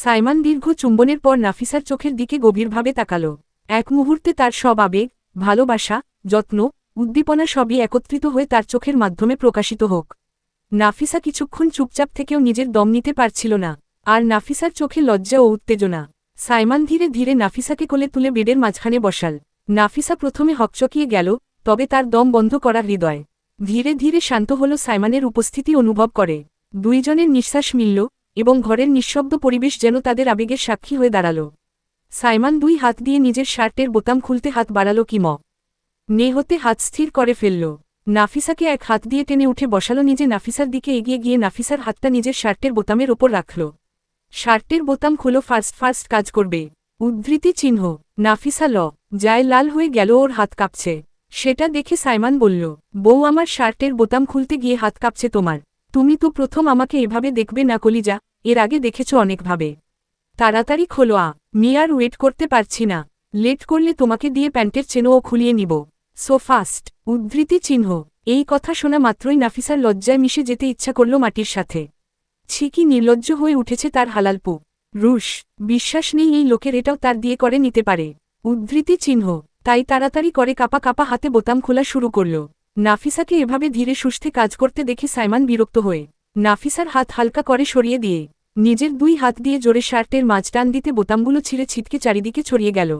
সাইমান দীর্ঘ চুম্বনের পর নাফিসার চোখের দিকে গভীরভাবে তাকাল। এক মুহূর্তে তার সব আবেগ, ভালোবাসা, যত্ন, উদ্দীপনা সবই একত্রিত হয়ে তার চোখের মাধ্যমে প্রকাশিত হোক। নাফিসা কিছুক্ষণ চুপচাপ থেকেও নিজের দম নিতে পারছিল না, আর নাফিসার চোখে লজ্জা ও উত্তেজনা। সাইমান ধীরে ধীরে নাফিসাকে কোলে তুলে বেডের মাঝখানে বসাল। নাফিসা প্রথমে হকচকিয়ে গেল, তবে তার দম বন্ধ করা হৃদয়। ধীরে ধীরে শান্ত হল সাইমানের উপস্থিতি অনুভব করে। দুইজনের নিঃশ্বাস মিলল এবং ঘরের নিঃশব্দ পরিবেশ যেন তাদের আবেগের সাক্ষী হয়ে দাঁড়াল। সাইমান দুই হাত দিয়ে নিজের শার্টের বোতাম খুলতে হাত বাড়াল কিম। নেহতে হাত স্থির করে ফেলল। নাফিসাকে এক হাত দিয়ে টেনে উঠে বসালো নিজে নাফিসার দিকে এগিয়ে গিয়ে নাফিসার হাতটা নিজের শার্টের বোতামের ওপর রাখল। শার্টের বোতাম খুলো ফার্স্ট ফার্স্ট কাজ করবে। উদ্ধৃতি চিহ্ন। নাফিসা ল। যায় লাল হয়ে গেল, ওর হাত কাঁপছে। সেটা দেখে সাইমান বলল, বউ আমার শার্টের বোতাম খুলতে গিয়ে হাত কাঁপছে তোমার। তুমি তো প্রথম আমাকে এভাবে দেখবে না, কলিজা। এর আগে দেখেছ অনেকভাবে। তাড়াতাড়ি খোলো আ। মি আর ওয়েট করতে পারছি না। লেট করলে তোমাকে দিয়ে প্যান্টের চেনও খুলিয়ে নিব। সো ফাস্ট উদ্ধৃতি চিহ্ন। এই কথা শোনা মাত্রই নাফিসার লজ্জায় মিশে যেতে ইচ্ছা করল মাটির সাথে। ছিকি নির্লজ্জ হয়ে উঠেছে তার হালালপু রুশ, বিশ্বাস নেই এই লোকের এটাও তার দিয়ে করে নিতে পারে। উদ্ধৃতি চিহ্ন। তাই তাড়াতাড়ি করে কাপা কাপা হাতে বোতাম খোলা শুরু করল। নাফিসাকে এভাবে ধীরে সুস্থে কাজ করতে দেখে সাইমান বিরক্ত হয়ে নাফিসার হাত হালকা করে সরিয়ে দিয়ে নিজের দুই হাত দিয়ে জোরে শার্টের মাঝ টান দিতে বোতামগুলো ছিঁড়ে ছিটকে চারিদিকে ছড়িয়ে গেল।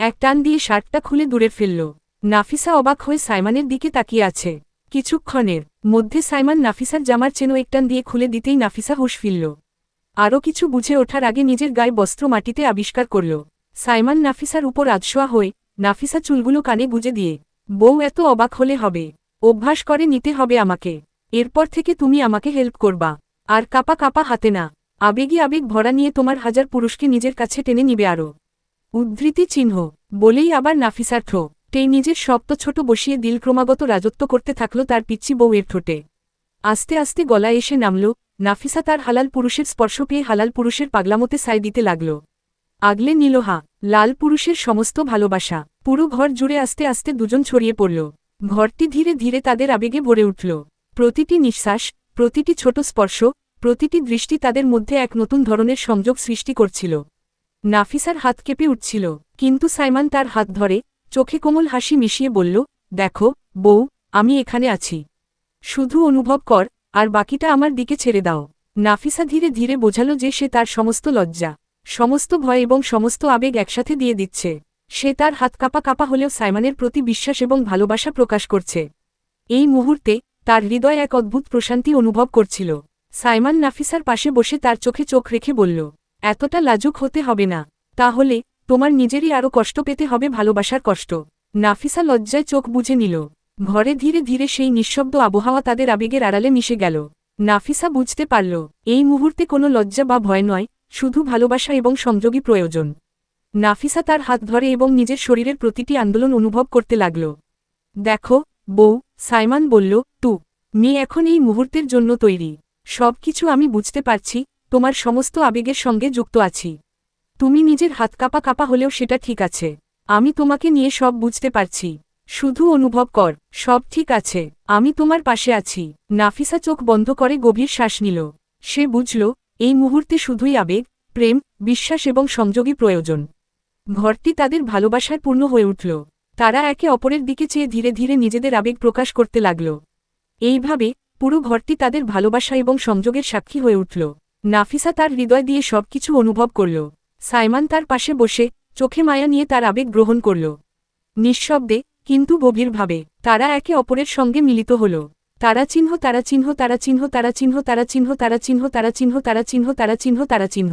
এক টান দিয়ে শার্টটা খুলে দূরে ফেলল। নাফিসা অবাক হয়ে সাইমানের দিকে তাকিয়ে আছে। কিছুক্ষণের মধ্যে সাইমান নাফিসার জামার চেনো একটান দিয়ে খুলে দিতেই নাফিসা হুশ ফিরল। আরও কিছু বুঝে ওঠার আগে নিজের গায়ে বস্ত্র মাটিতে আবিষ্কার করল। সাইমান নাফিসার উপর আদশোয়া হয়ে নাফিসা চুলগুলো কানে গুজে দিয়ে বউ এত অবাক হলে হবে। অভ্যাস করে নিতে হবে আমাকে। এরপর থেকে তুমি আমাকে হেল্প করবা। আর কাপা কাপা হাতে না। আবেগী আবেগ ভরা নিয়ে তোমার হাজার পুরুষকে নিজের কাছে টেনে নিবে আরও উদ্ধৃতি চিহ্ন। বলেই আবার নাফিসার ঠো টেই নিজের শক্ত ছোট বসিয়ে দিল ক্রমাগত রাজত্ব করতে থাকল তার পিচ্ছি বউয়ের ঠোঁটে। আস্তে আস্তে গলায় এসে নামল। নাফিসা তার হালাল পুরুষের স্পর্শ পেয়ে হালাল পুরুষের পাগলামতে সাই দিতে লাগল। আগলে নিল হা, লাল পুরুষের সমস্ত ভালোবাসা। পুরো ঘর জুড়ে আস্তে আস্তে দুজন ছড়িয়ে পড়ল। ঘরটি ধীরে ধীরে তাদের আবেগে ভরে উঠল। প্রতিটি নিঃশ্বাস, প্রতিটি ছোট স্পর্শ, প্রতিটি দৃষ্টি তাদের মধ্যে এক নতুন ধরনের সংযোগ সৃষ্টি করছিল। নাফিসার হাত কেঁপে উঠছিল, কিন্তু সাইমান তার হাত ধরে, চোখে কোমল হাসি মিশিয়ে বলল, দেখো, বউ, আমি এখানে আছি। শুধু অনুভব কর, আর বাকিটা আমার দিকে ছেড়ে দাও। নাফিসা ধীরে ধীরে বোঝালো যে সে তার সমস্ত লজ্জা, সমস্ত ভয় এবং সমস্ত আবেগ একসাথে দিয়ে দিচ্ছে। সে তার হাত কাপা কাপা হলেও সাইমানের প্রতি বিশ্বাস এবং ভালোবাসা প্রকাশ করছে। এই মুহূর্তে তার হৃদয় এক অদ্ভুত প্রশান্তি অনুভব করছিল। সাইমান নাফিসার পাশে বসে তার চোখে চোখ রেখে বলল, এতটা লাজুক হতে হবে না। তাহলে তোমার নিজেরই আরও কষ্ট পেতে হবে ভালোবাসার কষ্ট। নাফিসা লজ্জায় চোখ বুঝে নিল। ঘরে ধীরে ধীরে সেই নিঃশব্দ আবহাওয়া তাদের আবেগের আড়ালে মিশে গেল। নাফিসা বুঝতে পারল, এই মুহূর্তে কোনো লজ্জা বা ভয় নয়, শুধু ভালোবাসা এবং সংযোগী প্রয়োজন। নাফিসা তার হাত ধরে এবং নিজের শরীরের প্রতিটি আন্দোলন অনুভব করতে লাগল। দেখো, বউ, সাইমান বলল তু মেয়ে এখন এই মুহূর্তের জন্য তৈরি। সব কিছু আমি বুঝতে পারছি, তোমার সমস্ত আবেগের সঙ্গে যুক্ত আছি। তুমি নিজের হাত কাপা কাপা হলেও সেটা ঠিক আছে। আমি তোমাকে নিয়ে সব বুঝতে পারছি। শুধু অনুভব কর, সব ঠিক আছে, আমি তোমার পাশে আছি। নাফিসা চোখ বন্ধ করে গভীর শ্বাস নিল। সে বুঝল, এই মুহূর্তে শুধুই আবেগ, প্রেম, বিশ্বাস এবং সংযোগী প্রয়োজন। ঘরটি তাদের ভালোবাসায় পূর্ণ হয়ে উঠল। তারা একে অপরের দিকে চেয়ে ধীরে ধীরে নিজেদের আবেগ প্রকাশ করতে লাগল। এইভাবে পুরো ঘরটি তাদের ভালোবাসা এবং সংযোগের সাক্ষী হয়ে উঠল। নাফিসা তার হৃদয় দিয়ে সবকিছু অনুভব করল। সাইমান তার পাশে বসে চোখে মায়া নিয়ে তার আবেগ গ্রহণ করল। নিঃশব্দে, কিন্তু গভীরভাবে, তারা একে অপরের সঙ্গে মিলিত হল। তারা চিহ্ন তারা চিহ্ন তারা চিহ্ন তারা চিহ্ন তারা চিহ্ন তারা চিহ্ন তারা চিহ্ন তারা চিহ্ন তারা চিহ্ন তারা চিহ্ন।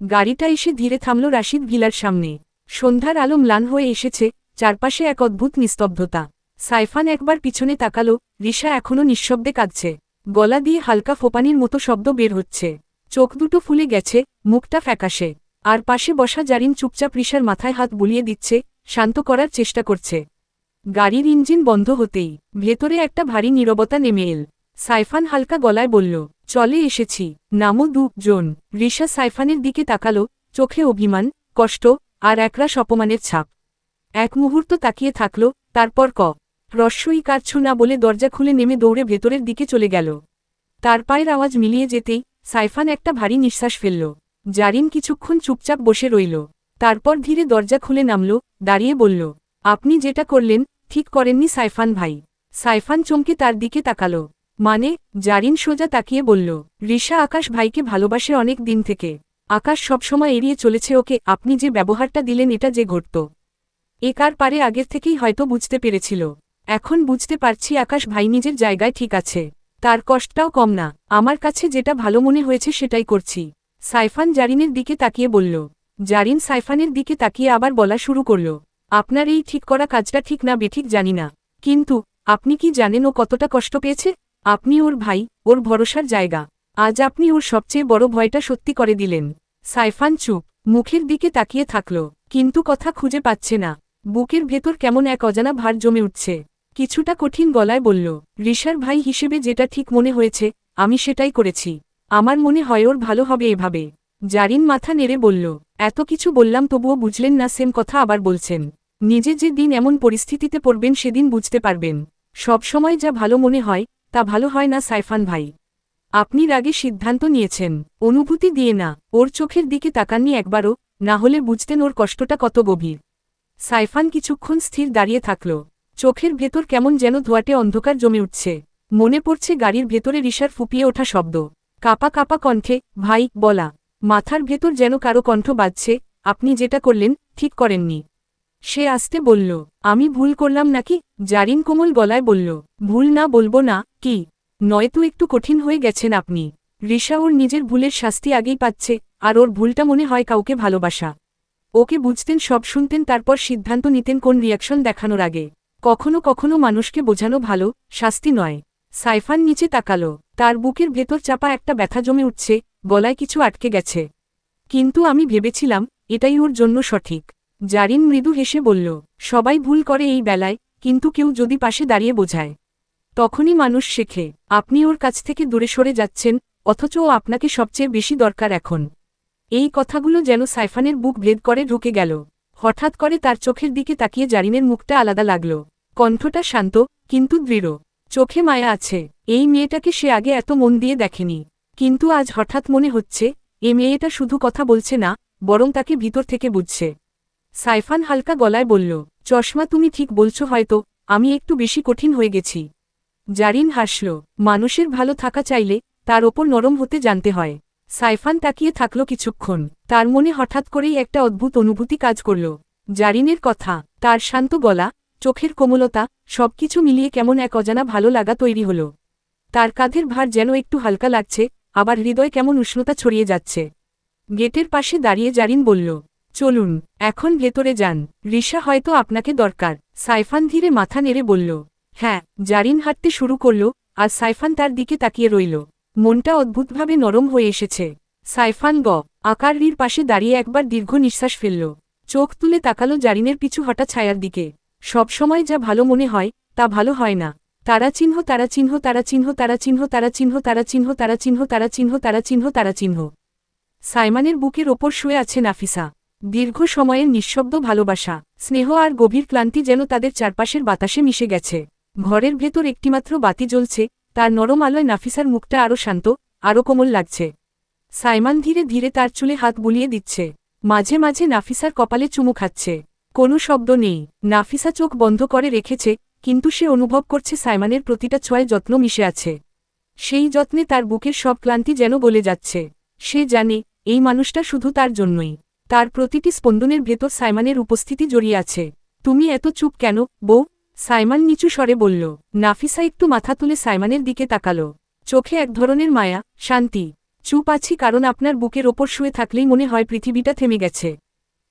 গাড়িটা এসে ধীরে থামল রাশিদ ভিলার সামনে। সন্ধ্যার আলো ম্লান হয়ে এসেছে, চারপাশে এক অদ্ভুত নিস্তব্ধতা। সাইফান একবার পিছনে তাকালো রিসা এখনও নিঃশব্দে কাঁদছে। গলা দিয়ে হালকা ফোপানির মতো শব্দ বের হচ্ছে। চোখ দুটো ফুলে গেছে, মুখটা ফ্যাকাশে। আর পাশে বসা জারিন চুপচাপ রিসার মাথায় হাত বুলিয়ে দিচ্ছে, শান্ত করার চেষ্টা করছে। গাড়ির ইঞ্জিন বন্ধ হতেই, ভেতরে একটা ভারী নীরবতা নেমে এল। সাইফান হালকা গলায় বলল, চলে এসেছি। নামো দু জন। রিসা সাইফানের দিকে তাকালো, চোখে অভিমান, কষ্ট আর একরা সপমানের ছাপ। এক মুহূর্ত তাকিয়ে থাকল, তারপর ক, রস্যই কাটছু না বলে দরজা খুলে নেমে দৌড়ে ভেতরের দিকে চলে গেল। তার পায়ের আওয়াজ মিলিয়ে যেতেই সাইফান একটা ভারী নিঃশ্বাস ফেলল। জারিন কিছুক্ষণ চুপচাপ বসে রইল। তারপর ধীরে দরজা খুলে নামল, দাঁড়িয়ে বলল, আপনি যেটা করলেন, ঠিক করেননি সাইফান ভাই। সাইফান চমকে তার দিকে তাকাল। মানে জারিন সোজা তাকিয়ে বলল, রিশা আকাশ ভাইকে ভালোবাসে অনেক দিন থেকে। আকাশ সবসময় এড়িয়ে চলেছে ওকে, আপনি যে ব্যবহারটা দিলেন এটা যে ঘটত। এ কার পারে আগের থেকেই হয়তো বুঝতে পেরেছিল। এখন বুঝতে পারছি আকাশ ভাই নিজের জায়গায় ঠিক আছে। তার কষ্টটাও কম না। আমার কাছে যেটা ভালো মনে হয়েছে সেটাই করছি। সাইফান জারিনের দিকে তাকিয়ে বলল। জারিন সাইফানের দিকে তাকিয়ে আবার বলা শুরু করল, আপনার এই ঠিক করা কাজটা ঠিক না বেঠিক জানি না। কিন্তু, আপনি কি জানেন ও কতটা কষ্ট পেয়েছে? আপনি ওর ভাই, ওর ভরসার জায়গা। আজ আপনি ওর সবচেয়ে বড় ভয়টা সত্যি করে দিলেন। সাইফান চুপ, মুখের দিকে তাকিয়ে থাকল, কিন্তু কথা খুঁজে পাচ্ছে না। বুকের ভেতর কেমন এক অজানা ভার জমে উঠছে। কিছুটা কঠিন গলায় বলল ঋষার ভাই হিসেবে যেটা ঠিক মনে হয়েছে, আমি সেটাই করেছি। আমার মনে হয় ওর ভালো হবে এভাবে। জারিন মাথা নেড়ে বলল, এত কিছু বললাম তবুও বুঝলেন না সেম কথা আবার বলছেন। নিজে যে দিন এমন পরিস্থিতিতে পড়বেন সেদিন বুঝতে পারবেন। সব সময় যা ভালো মনে হয় তা ভালো হয় না, সাইফান ভাই। আপনি রাগে সিদ্ধান্ত নিয়েছেন। অনুভূতি দিয়ে না। ওর চোখের দিকে তাকাননি একবারও, না হলে বুঝতেন ওর কষ্টটা কত গভীর। সাইফান কিছুক্ষণ স্থির দাঁড়িয়ে থাকল। চোখের ভেতর কেমন যেন ধোয়াটে অন্ধকার জমে উঠছে। মনে পড়ছে গাড়ির ভেতরে রিসার ফুপিয়ে ওঠা শব্দ। কাপা কাপা কণ্ঠে, ভাই, বলা। মাথার ভেতর যেন কারও কণ্ঠ বাজছে। আপনি যেটা করলেন, ঠিক করেননি। সে আসতে বলল, আমি ভুল করলাম নাকি? জারিন কোমল গলায় বলল, ভুল না বলব না, কি? নয়তো একটু কঠিন হয়ে গেছেন আপনি। রিসা ওর নিজের ভুলের শাস্তি আগেই পাচ্ছে, আর ওর ভুলটা মনে হয় কাউকে ভালোবাসা। ওকে বুঝতেন, সব শুনতেন, তারপর সিদ্ধান্ত নিতেন কোন রিয়াকশন দেখানোর আগে। কখনো কখনো মানুষকে বোঝানো ভালো, শাস্তি নয়। সাইফান নিচে তাকালো, তার বুকের ভেতর চাপা একটা ব্যথা জমে উঠছে, গলায় কিছু আটকে গেছে। কিন্তু আমি ভেবেছিলাম, এটাই ওর জন্য সঠিক। জারিন মৃদু হেসে বলল, সবাই ভুল করে এই বেলায়, কিন্তু কেউ যদি পাশে দাঁড়িয়ে বোঝায়। তখনই মানুষ শেখে, আপনি ওর কাছ থেকে দূরে সরে যাচ্ছেন, অথচ ও আপনাকে সবচেয়ে বেশি দরকার এখন। এই কথাগুলো যেন সাইফানের বুক ভেদ করে ঢুকে গেল। হঠাৎ করে তার চোখের দিকে তাকিয়ে জারিনের মুখটা আলাদা লাগল। কণ্ঠটা শান্ত, কিন্তু দৃঢ়। চোখে মায়া আছে, এই মেয়েটাকে সে আগে এত মন দিয়ে দেখেনি। কিন্তু আজ হঠাৎ মনে হচ্ছে, এ মেয়েটা শুধু কথা বলছে না, বরং তাকে ভিতর থেকে বুঝছে। সাইফান হালকা গলায় বলল, চশমা তুমি ঠিক বলছো হয়তো, আমি একটু বেশি কঠিন হয়ে গেছি। জারিন হাসল, মানুষের ভালো থাকা চাইলে তার ওপর নরম হতে জানতে হয়। সাইফান তাকিয়ে থাকল কিছুক্ষণ, তার মনে হঠাৎ করেই একটা অদ্ভুত অনুভূতি কাজ করল। জারিনের কথা, তার শান্ত গলা, চোখের কোমলতা, সবকিছু মিলিয়ে কেমন এক অজানা ভালো লাগা তৈরি হল। তার কাঁধের ভার যেন একটু হালকা লাগছে, আবার হৃদয় কেমন উষ্ণতা ছড়িয়ে যাচ্ছে। গেটের পাশে দাঁড়িয়ে জারিন বলল চলুন, এখন ভেতরে যান। রিসা হয়তো আপনাকে দরকার। সাইফান ধীরে মাথা নেড়ে বলল হ্যাঁ জারিন হাঁটতে শুরু করল, আর সাইফান তার দিকে তাকিয়ে রইল। মনটা অদ্ভুতভাবে নরম হয়ে এসেছে। সাইফান গ আকাররির পাশে দাঁড়িয়ে একবার দীর্ঘ নিঃশ্বাস ফেলল। চোখ তুলে তাকালো জারিনের পিছু হঠাৎ ছায়ার দিকে। সবসময় যা ভালো মনে হয়, তা ভালো হয় না। তারা চিহ্ন তারা চিহ্ন তারা চিহ্ন তারা চিহ্ন তারা চিহ্ন তারা চিহ্ন তারা চিহ্ন তারা চিহ্ন তারা চিহ্ন তারা চিহ্ন। সাইমানের বুকের ওপর শুয়ে আছে নাফিসা। দীর্ঘ সময়ের নিঃশব্দ ভালোবাসা, স্নেহ আর গভীর ক্লান্তি যেন তাদের চারপাশের বাতাসে মিশে গেছে। ঘরের ভেতর একটিমাত্র বাতি জ্বলছে, তার নরম আলোয় নাফিসার মুখটা আরও শান্ত, আরও কোমল লাগছে। সাইমান ধীরে ধীরে তার চুলে হাত বুলিয়ে দিচ্ছে। মাঝে মাঝে নাফিসার কপালে চুমু খাচ্ছে। কোনো শব্দ নেই। নাফিসা চোখ বন্ধ করে রেখেছে, কিন্তু সে অনুভব করছে সাইমানের প্রতিটা ছোঁয়ায় যত্ন মিশে আছে। সেই যত্নে তার বুকের সব ক্লান্তি যেন গলে যাচ্ছে। সে জানে, এই মানুষটা শুধু তার জন্যই। তার প্রতিটি স্পন্দনের ভেতর সাইমানের উপস্থিতি জড়িয়ে আছে। তুমি এত চুপ কেন, বউ? সাইমান নিচু স্বরে বলল। নাফিসা একটু মাথা তুলে সাইমানের দিকে তাকালো। চোখে এক ধরনের মায়া, শান্তি। চুপ আছি কারণ আপনার বুকের ওপর শুয়ে থাকলেই মনে হয় পৃথিবীটা থেমে গেছে।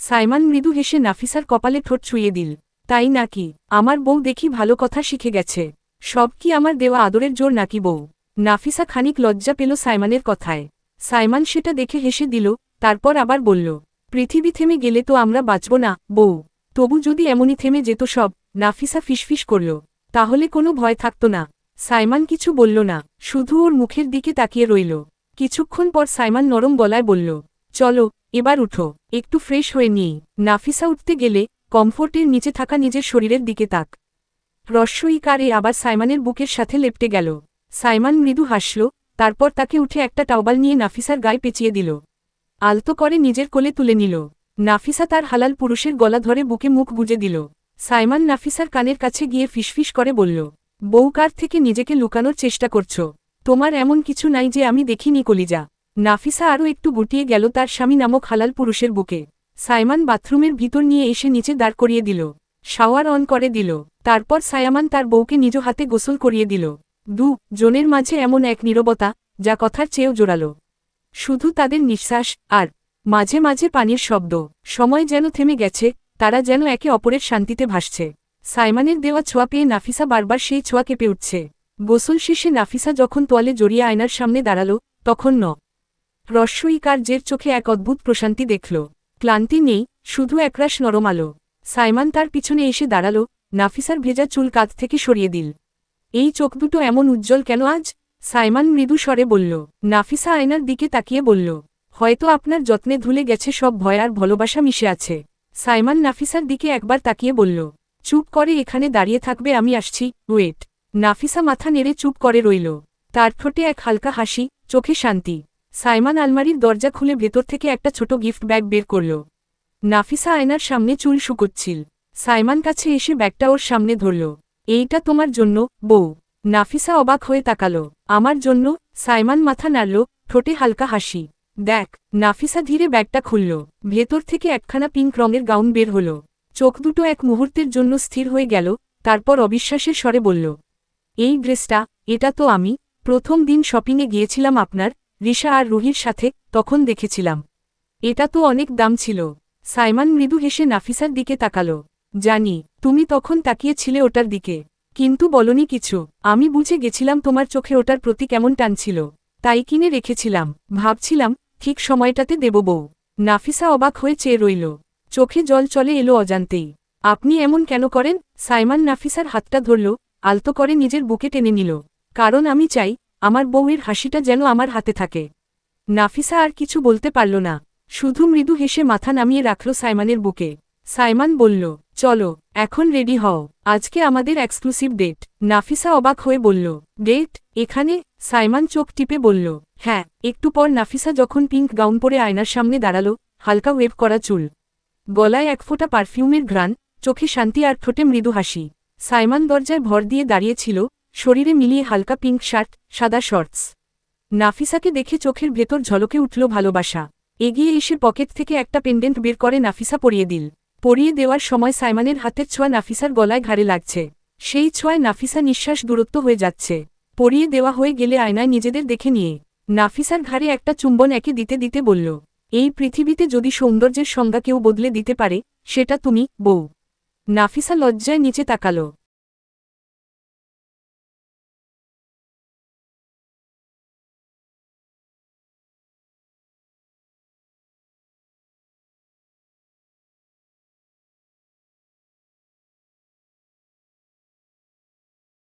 সাইমান মৃদু হেসে নাফিসার কপালে ঠোঁট ছুঁয়ে দিল। তাই নাকি? আমার বউ দেখি ভালো কথা শিখে গেছে। সব কি আমার দেওয়া আদরের জোর নাকি বউ? নাফিসা খানিক লজ্জা পেল সাইমানের কথায়। সাইমান সেটা দেখে হেসে দিল, তারপর আবার বলল পৃথিবী থেমে গেলে তো আমরা বাঁচব না, বউ। তবু যদি এমনই থেমে যেত সব, নাফিসা ফিসফিস করল। তাহলে কোনো ভয় থাকত না। সাইমান কিছু বলল না, শুধু ওর মুখের দিকে তাকিয়ে রইল। কিছুক্ষণ পর সাইমান নরম গলায় বলল, চলো, এবার উঠো, একটু ফ্রেশ হয়ে নিই। নাফিসা উঠতে গেলে কমফোর্টের নিচে থাকা নিজের শরীরের দিকে তাক। রস্যই কারে আবার সাইমানের বুকের সাথে লেপটে গেল। সাইমান মৃদু হাসল, তারপর তাকে উঠে একটা টাওবাল নিয়ে নাফিসার গায়ে পেঁচিয়ে দিল। আলতো করে নিজের কোলে তুলে নিল। নাফিসা তার হালাল পুরুষের গলা ধরে বুকে মুখ গুজে দিল। সাইমান নাফিসার কানের কাছে গিয়ে ফিসফিস করে বলল, বউ কার থেকে নিজেকে লুকানোর চেষ্টা করছ? তোমার এমন কিছু নাই যে আমি দেখিনি কলিজা। নাফিসা আরও একটু গুটিয়ে গেল তার স্বামী নামক হালাল পুরুষের বুকে। সাইমান বাথরুমের ভিতর নিয়ে এসে নিচে দাঁড় করিয়ে দিল। শাওয়ার অন করে দিল। তারপর সায়ামান তার বউকে নিজ হাতে গোসল করিয়ে দিল। দু, জনের মাঝে এমন এক নীরবতা, যা কথার চেয়েও জোরালো। শুধু তাদের নিঃশ্বাস আর মাঝে মাঝে পানির শব্দ। সময় যেন থেমে গেছে, তারা যেন একে অপরের শান্তিতে ভাসছে। সাইমানের দেওয়া ছোঁয়া পেয়ে নাফিসা বারবার সেই ছোঁয়া কেঁপে উঠছে। গোসল শেষে নাফিসা যখন তোয়ালে জড়িয়ে আয়নার সামনে দাঁড়াল, তখন ন। রস্যইকার জের চোখে এক অদ্ভুত প্রশান্তি দেখল। ক্লান্তি নেই, শুধু একরাশ নরম আলো। সাইমান তার পিছনে এসে দাঁড়াল, নাফিসার ভেজা চুল কাঁধ থেকে সরিয়ে দিল। এই চোখ দুটো এমন উজ্জ্বল কেন আজ? সাইমান মৃদু স্বরে বলল, নাফিসা আয়নার দিকে তাকিয়ে বলল, হয়তো আপনার যত্নে ধুলে গেছে সব ভয় আর ভালোবাসা মিশে আছে। সাইমান নাফিসার দিকে একবার তাকিয়ে বলল, চুপ করে এখানে দাঁড়িয়ে থাকবে, আমি আসছি, ওয়েট। নাফিসা মাথা নেড়ে চুপ করে রইল। তার ঠোঁটে এক হালকা হাসি, চোখে শান্তি। সাইমান আলমারির দরজা খুলে ভেতর থেকে একটা ছোট গিফট ব্যাগ বের করল। নাফিসা আয়নার সামনে চুল শুকোচ্ছিল। সাইমান কাছে এসে ব্যাগটা ওর সামনে ধরল। এইটা তোমার জন্য, বউ। নাফিসা অবাক হয়ে তাকালো। আমার জন্য? সাইমান মাথা নাড়ল, ঠোঁটে হালকা হাসি। দেখ, নাফিসা ধীরে ব্যাগটা খুলল। ভেতর থেকে একখানা পিঙ্ক রঙের গাউন বের হল। চোখ দুটো এক মুহূর্তের জন্য স্থির হয়ে গেল, তারপর অবিশ্বাসের স্বরে বলল, এই ড্রেসটা, এটা তো আমি। প্রথম দিন শপিংয়ে গিয়েছিলাম আপনার, রিশা আর রুহির সাথে, তখন দেখেছিলাম। এটা তো অনেক দাম ছিল। সাইমান মৃদু হেসে নাফিসার দিকে তাকালো। জানি, তুমি তখন তাকিয়েছিলে ওটার দিকে। কিন্তু বলনি কিছু। আমি বুঝে গেছিলাম তোমার চোখে ওটার প্রতি কেমন টানছিল তাই কিনে রেখেছিলাম। ভাবছিলাম, ঠিক সময়টাতে দেব বউ। নাফিসা অবাক হয়ে চেয়ে রইল। চোখে জল চলে এলো অজান্তেই। আপনি এমন কেন করেন? সাইমান নাফিসার হাতটা ধরল, আলতো করে নিজের বুকে টেনে নিল। কারণ আমি চাই, আমার বউয়ের হাসিটা যেন আমার হাতে থাকে। নাফিসা আর কিছু বলতে পারল না। শুধু মৃদু হেসে মাথা নামিয়ে রাখল সাইমানের বুকে। সাইমান বলল, চলো। এখন রেডি হও। আজকে আমাদের এক্সক্লুসিভ ডেট নাফিসা অবাক হয়ে বলল ডেট এখানে? সাইমান চোখ টিপে বলল হ্যাঁ একটু পর নাফিসা যখন পিঙ্ক গাউন পরে আয়নার সামনে দাঁড়াল, হালকা ওয়েব করা চুল। গলায় এক ফোঁটা পারফিউমের ঘ্রাণ, চোখে শান্তি আর ঠোঁটে মৃদু হাসি। সাইমান দরজায় ভর দিয়ে দাঁড়িয়েছিল, শরীরে মিলিয়ে হালকা পিঙ্ক শার্ট সাদা শর্টস নাফিসাকে দেখে চোখের ভেতর ঝলকে উঠল ভালোবাসা। এগিয়ে এসে পকেট থেকে একটা পেন্ডেন্ট বের করে নাফিসা পরিয়ে দিল। পরিয়ে দেওয়ার সময় সাইমানের হাতের ছোঁয়া নাফিসার গলায় ঘাড়ে লাগছে। সেই ছোঁয়ায় নাফিসা নিঃশ্বাস দূরত্ব হয়ে যাচ্ছে। পরিয়ে দেওয়া হয়ে গেলে আয়নায় নিজেদের দেখে নিয়ে নাফিসার ঘাড়ে একটা চুম্বন একে দিতে দিতে বলল, এই পৃথিবীতে যদি সৌন্দর্যের সংজ্ঞা কেউ বদলে দিতে পারে, সেটা তুমি, বউ। নাফিসা লজ্জায় নিচে তাকালো।